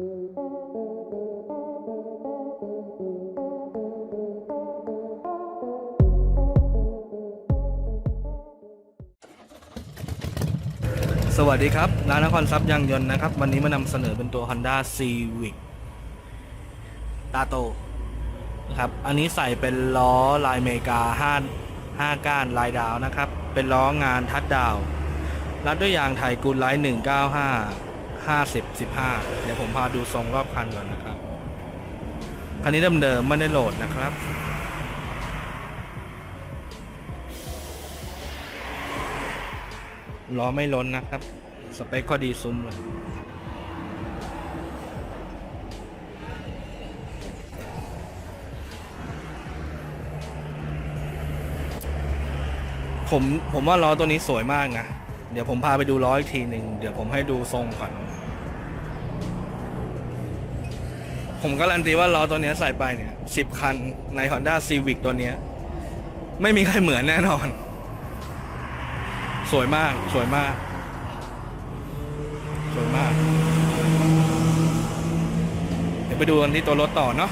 สวัสดีครับ ร้านนครทรัพย์ยางยนต์นะครับ วันนี้มานำเสนอเป็นตัว Honda Civic ตาโตนะครับ อันนี้ใส่เป็นล้อลายเมกา5 5 ก้านลายดาวนะครับ เป็นล้องานทัดดาว รัดด้วยยางไทยกูลไลท์195 50 15 เดี๋ยวผมพาดูทรงรอบคันก่อนนะครับ คันนี้เดิมๆไม่ได้โหลดนะครับ ล้อไม่ล้นนะครับ สเปคก็ดีซุ้มเลยผมผมว่าล้อตัวนี้สวยมากนะ เดี๋ยวผมพาไปดูล้ออีกทีหนึ่ง เดี๋ยวผมให้ดูทรงก่อน ผมการันตีว่าล้อตัวเนี้ยใส่ไปเนี่ยสิบคันใน Honda Civic ตัวเนี้ย ไม่มีใครเหมือนแน่นอน สวยมากสวยมาก สวยมาก เดี๋ยวไปดูกันที่ตัวรถต่อเนาะ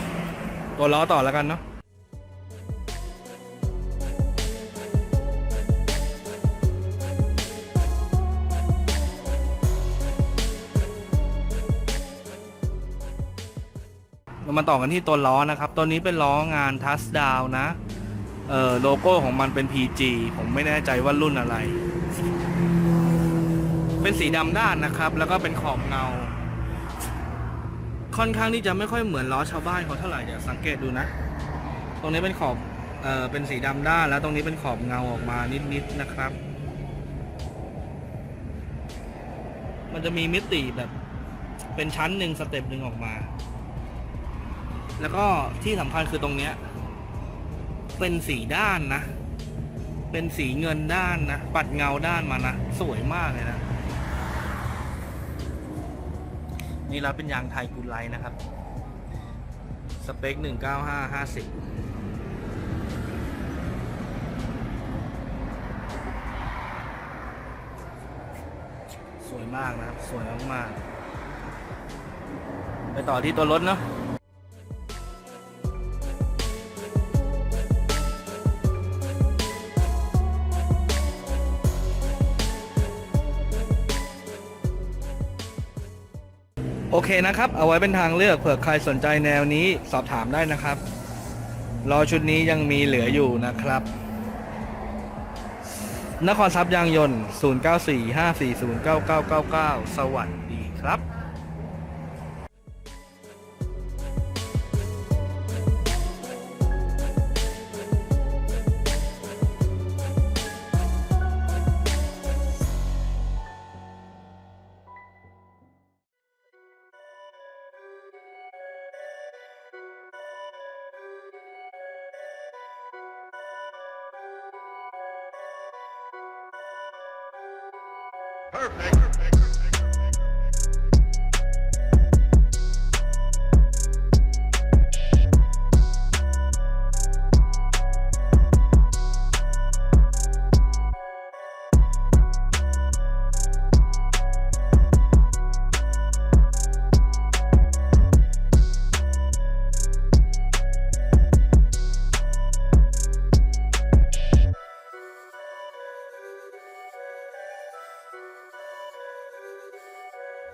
ตัวล้อต่อแล้วกันเนาะ เรามาต่อกันที่ตัวล้อนะครับ ตัวนี้เป็นล้องานทัสดาวนะ เอ่อโลโก้ของมันเป็น PG ผมไม่แน่ใจว่ารุ่นอะไร เป็นสีดำด้านนะครับ แล้วก็เป็นขอบเงา ค่อนข้างที่จะไม่ค่อยเหมือนล้อชาวบ้านเขาเท่าไหร่เดี๋ยวสังเกตดูนะ ตรงนี้เป็นขอบ เอ่อ เป็นสีดำด้าน แล้วตรงนี้เป็นขอบเงาออกมานิดๆนะครับ มันจะมีมิติแบบ เป็นชั้นหนึ่งสเต็ปหนึ่งออกมา แล้วก็ที่สำคัญคือตรงเนี้ย เป็นสีด้านนะ เป็นสีเงินด้านนะ ปัดเงาด้านมานะ สวยมากเลยนะ นี่เรับเป็นยางไทยกูไลนะครับ สเปค195 50สวยมากนะครับ สวยมากๆไปต่อที่ตัวรถเนาะ โอเคนะครับ เอาไว้เป็นทางเลือกเผื่อใครสนใจแนวนี้สอบถามได้นะครับรอชุดนี้ยังมีเหลืออยู่นะครับ นครทรัพย์ยางยนต์ 0945409999 สวัสดีครับ Perfect. Perfect.